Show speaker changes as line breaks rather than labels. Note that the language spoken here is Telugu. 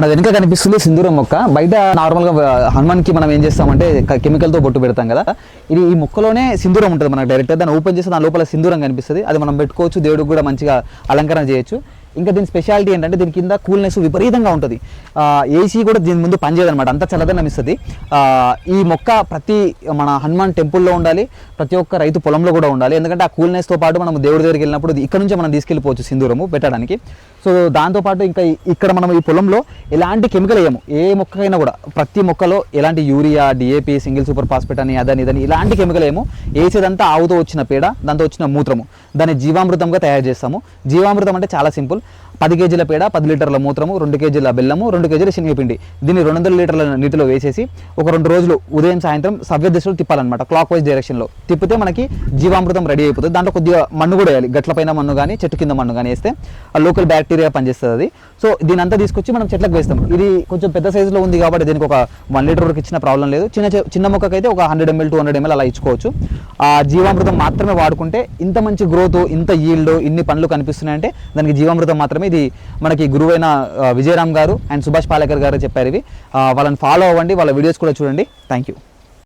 మన వెనుక కనిపిస్తుంది సింధూరం మొక్క. బయట నార్మల్గా హనుమాన్కి మనం ఏం చేస్తామంటే కెమికల్తో బొట్టు పెడతాం కదా. ఇది ఈ మొక్కలోనే సింధూరం ఉంటుంది మనకు డైరెక్ట్గా దాన్ని ఓపెన్ చేస్తే దాని లోపల సింధూరం కనిపిస్తుంది. అది మనం పెట్టుకోవచ్చు దేవుడికి కూడా మంచిగా అలంకరణ చేయొచ్చు. ఇంకా దీని స్పెషాలిటీ ఏంటంటే దీని కింద కూల్నెస్ విపరీతంగా ఉంటుంది. ఏసీ కూడా దీని ముందు పనిచేయదన్నమాట. అంత చల్లదనం ఇస్తుంది. ఈ మొక్క ప్రతి మన హనుమాన్ టెంపుల్లో ఉండాలి. ప్రతి ఒక్క రైతు పొలంలో కూడా ఉండాలి. ఎందుకంటే ఆ కూల్నెస్తో పాటు మనం దేవుడి దగ్గరికి వెళ్ళినప్పుడు ఇక్కడ నుంచి మనం తీసుకెళ్ళిపోవచ్చు సింధూరము పెట్టడానికి. సో దాంతోపాటు ఇంకా ఇక్కడ మనం ఈ పొలంలో ఎలాంటి కెమికల్ వేయము? ఏ మొక్కకైనా కూడా ప్రతి మొక్కలో ఎలాంటి urea DAP single super phosphate అని అదని ఇదని ఇలాంటి కెమికల్ ఏమో వేసేదంతా ఆవుతో వచ్చిన పేడ దాంతో వచ్చిన మూత్రము. దాన్ని జీవామృతంగా తయారు చేస్తాము. జీవామృతం అంటే చాలా సింపుల్. పది కేజీల పేడ పది లీటర్ల మూత్రము రెండు కేజీల బెల్లము రెండు కేజీల శనగపిండి. దీన్ని రెండు వందల లీటర్ల నీటిలో వేసేసి ఒక రెండు రోజులు ఉదయం సాయంత్రం సవ్య దిశలో తిప్పాలన్నమాట క్లాక్ వైజ్ డైరెక్షన్లో తిప్పితే మనకి జీవామృతం రెడీ అయిపోతుంది. దాంట్లో కొద్దిగా మన్ను కూడా వేయాలి. గట్ల పైన మన్ను కానీ చెట్టు కింద మన్ను కానీ వేస్తే ఆ లోకల్ బ్యాక్టీరియా పనిచేస్తుంది. అది సో దీని అంతా తీసుకొచ్చి మనం చెట్లకు వేస్తాం. ఇది కొంచెం పెద్ద సైజులో ఉంది కాబట్టి దీనికి ఒక వన్ లీటర్ వరకు ఇచ్చిన ప్రాబ్లం లేదు. చిన్న చిన్న మొక్కకైతే ఒక hundred ML two hundred ML అలా ఇచ్చుకోవచ్చు. ఆ జీవామృతం మాత్రమే వాడుకుంటే ఇంత మంచి గ్రోత్ ఇంత ఈల్డ్ ఇన్ని పనులు కనిపిస్తున్నాయంటే దానికి జీవామృతం మాత్రమే ఇది మనకి గురువైన విజయరామ్ గారు అండ్ సుభాష్ పాలేకర్ గారు చెప్పారు ఇవి. వాళ్ళని ఫాలో అవ్వండి వాళ్ళ వీడియోస్ కూడా చూడండి. Thank you